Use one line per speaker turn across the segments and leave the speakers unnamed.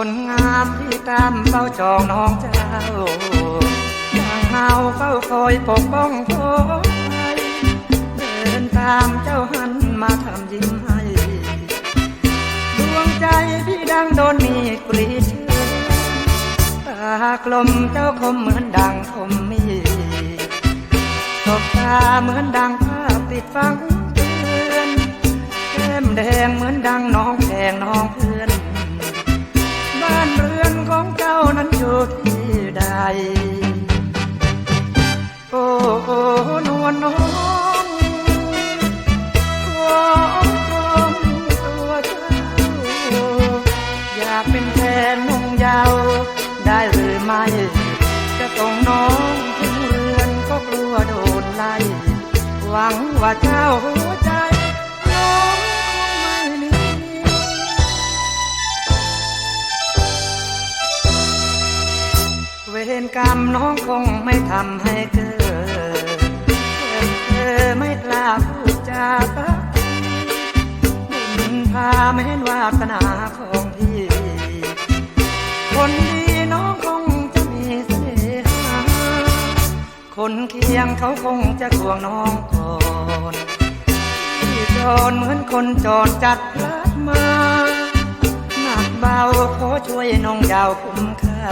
คนงามที่ตามเฝ้าจองน้องเจ้าอย่างเฮาเฝ้าคอยปกป้องคอยเดินตามเจ้าหันมาทำยิ้มให้ดวงใจพี่ดังโดนมีดกรีดเชือนตากลมเจ้าคมเหมือนดังคมมีตบตาเหมือนดังภาพติดฟังเตือนแก้มแดงเหมือนดังน้องแพงน้องเพื่ วลน้องขอจองตัวเจ้า อยากเป็นแฟนนุ่งยาว ได้หรือไม่ จะส่งน้องถึงเรือนก็กลัวโดนไล่ หวังว่าเจ้าหัวใจน้องคงไม่มีเวรกรรมน้องคงไม่ทำให้เกิด พูดจาสักทีบุญพาไม่เห็นวาสนาของพี่ คนดีน้องคงจะมีเสน่หาคนเคียงเขาคงจะควงน้องก่อนที่จรเหมือนคนจรจัดลัดมาหนักเบาขอช่วยน้องยาวคุ้มค่า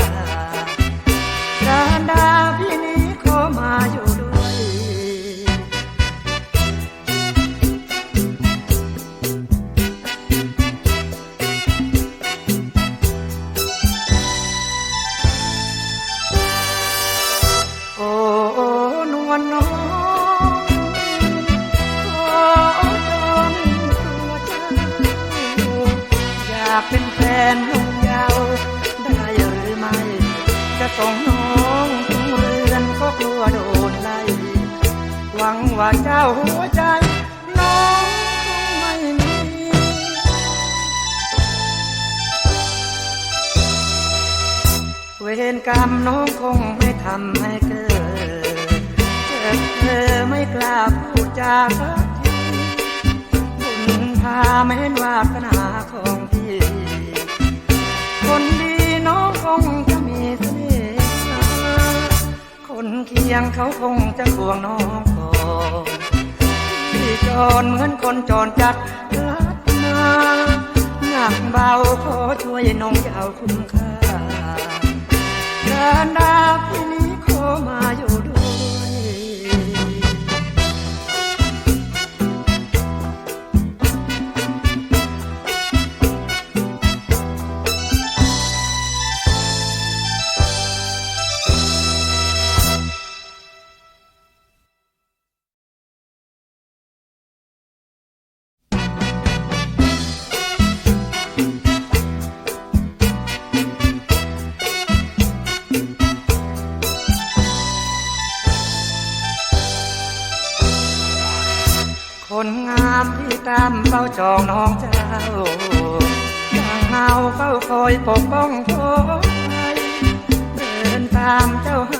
เป็นแฟนลงยาวได้หรือไม่ จะส่งน้องถึงเรือนก็กลัวโดนไล่หวังว่าเจ้าหัวใจ น้องคงไม่มีเวรกรรมน้องคงไม่ทำให้เกิดเธอไม่กล้าพูดจากาไม่เห็นวาสนาของพี่ คนดีน้องคงจะมีเสน่ห์คนเคียงเขาคงจะควงน้องก่อนที่จรเหมือนคนจรจัดลัดมาหนักเบาขอช่วยน้องเจ้าคุ้มค่าการดาพี่นี้ขอมาอยู่ คนงามที่ตามเฝ้าจองน้องเจ้าอย่างเงาเฝ้าคอยปกป้องคอยเดินตามเจ้า